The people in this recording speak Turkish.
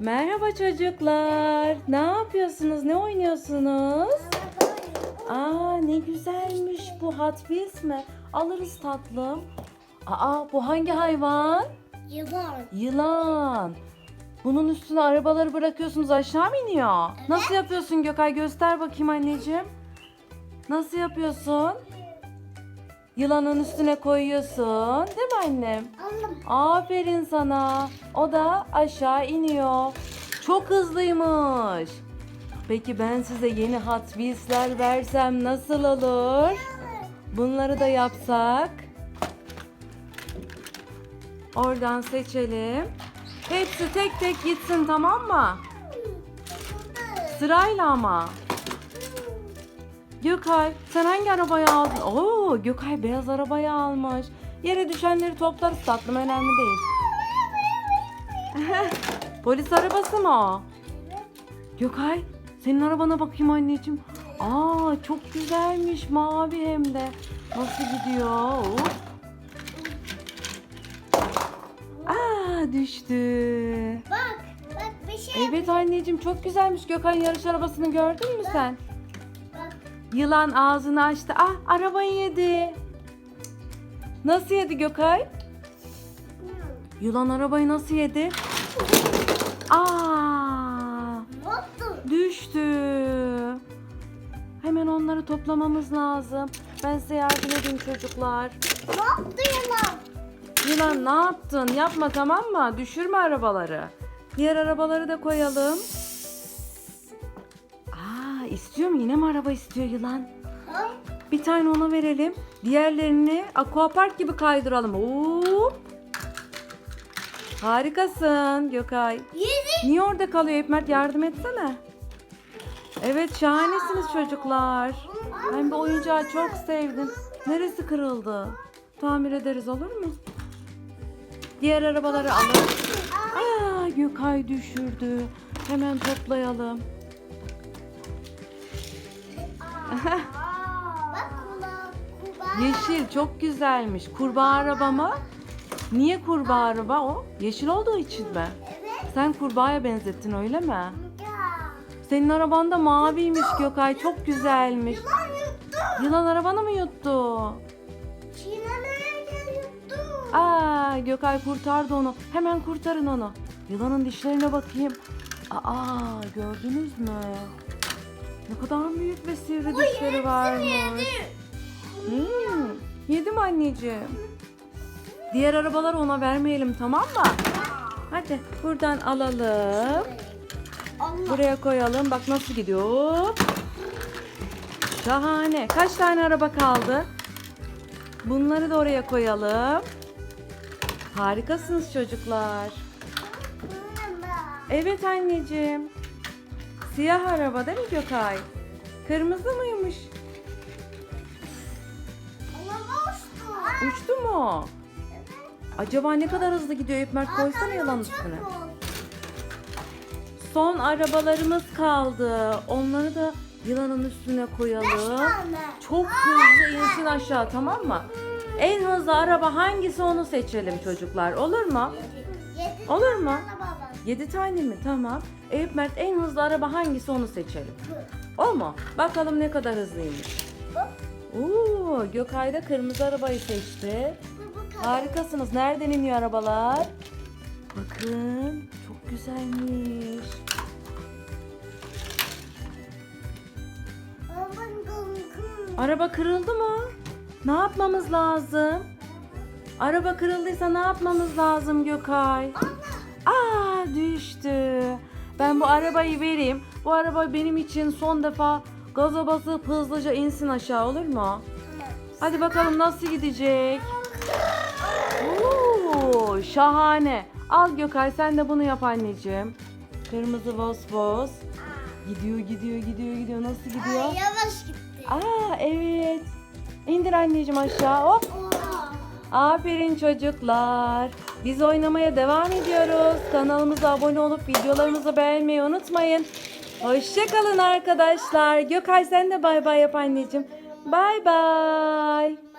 Merhaba çocuklar. Ne yapıyorsunuz? Ne oynuyorsunuz? Aa ne güzelmiş bu Hot Wheels mi? Alırız tatlım. Aa bu hangi hayvan? Yılan. Yılan. Bunun üstüne arabaları bırakıyorsunuz aşağı mı iniyor? Nasıl yapıyorsun Gökay? Göster bakayım anneciğim. Nasıl yapıyorsun? Yılanın üstüne koyuyorsun. Değil mi annem? Anladım. Aferin sana. O da aşağı iniyor. Çok hızlıymış. Peki ben size yeni Hot Wheels'ler versem nasıl olur? Bunları da yapsak. Oradan seçelim. Hepsi tek tek gitsin tamam mı? Sırayla ama. Gökay sen hangi arabayı aldın? Oo Gökay beyaz arabayı almış. Yere düşenleri toplarız tatlım önemli değil. Polis arabası mı o? Gökay senin arabana bakayım anneciğim. Aa çok güzelmiş mavi hem de. Nasıl gidiyor? Hop. Aa düştü. Bak. Bak bir şey. Evet anneciğim çok güzelmiş. Gökay'ın yarış arabasını gördün mü sen? Yılan ağzını açtı. Ah arabayı yedi. Nasıl yedi Gökay? Yılan arabayı nasıl yedi? Aa düştü. Hemen onları toplamamız lazım. Ben size yardım edeyim çocuklar. Ne yaptı yılan? Yılan ne yaptın? Yapma tamam mı? Düşürme arabaları. Diğer arabaları da koyalım. İstiyor mu? Yine mi araba istiyor yılan? Bir tane ona verelim. Diğerlerini aquapark gibi kaydıralım. Hop. Harikasın Gökay. Niye orada kalıyor Hikmet? Yardım etsene. Evet şahanesiniz çocuklar. Ben bu oyuncağı çok sevdim. Neresi kırıldı? Tamir ederiz olur mu? Diğer arabaları alalım. Aa, Gökay düşürdü. Hemen toplayalım. Bak. Yeşil çok güzelmiş. Kurbağa araba mı? Niye kurbağa araba o? Yeşil olduğu için mi? Evet. Sen kurbağaya benzettin öyle mi? Ya. Senin araban da maviymiş Gökay. Çok güzelmiş. Yılan yuttu. Yılan arabanı mı yuttu? Çiğnemeye yuttu. Aa Gökay kurtardı onu. Hemen kurtarın onu. Yılanın dişlerine bakayım. Aa gördünüz mü? Ne kadar büyük ve sivri dişleri varmış. Hmm, yedim anneciğim. Diğer arabaları ona vermeyelim tamam mı? Hadi buradan alalım. Buraya koyalım. Bak nasıl gidiyor. Şahane. Kaç tane araba kaldı? Bunları da oraya koyalım. Harikasınız çocuklar. Evet anneciğim. Siyah araba değil mi Gökay? Kırmızı mıymış? Uçtu mu? Acaba ne kadar hızlı gidiyor Eyüp Mert koysana yalan üstüne. Son arabalarımız kaldı. Onları da yılanın üstüne koyalım. Çok hızlı insin aşağı tamam mı? En hızlı araba hangisi onu seçelim çocuklar. Olur mu? Olur mu? 7 tane mi? Tamam. Eyüp Mert en hızlı araba hangisi onu seçelim. O mu? Bakalım ne kadar hızlıymış. Oo, Gökay da kırmızı arabayı seçti. Harikasınız. Nereden iniyor arabalar? Bakın. Çok güzelmiş. Araba kırıldı mı? Ne yapmamız lazım? Araba kırıldıysa ne yapmamız lazım Gökay? Aa düştü. Ben bu arabayı vereyim. Bu araba benim için son defa gaza basıp hızlıca insin aşağı olur mu? Hadi bakalım nasıl gidecek? Oo, şahane. Al Gökay sen de bunu yap anneciğim. Kırmızı vos vos. Gidiyor gidiyor gidiyor gidiyor. Nasıl gidiyor? Yavaş gitti. Aa evet. İndir anneciğim aşağı. Hop. Aferin çocuklar. Biz oynamaya devam ediyoruz. Kanalımıza abone olup videolarımızı beğenmeyi unutmayın. Hoşçakalın arkadaşlar. Gökay sen de bay bay yap anneciğim. Bay bay.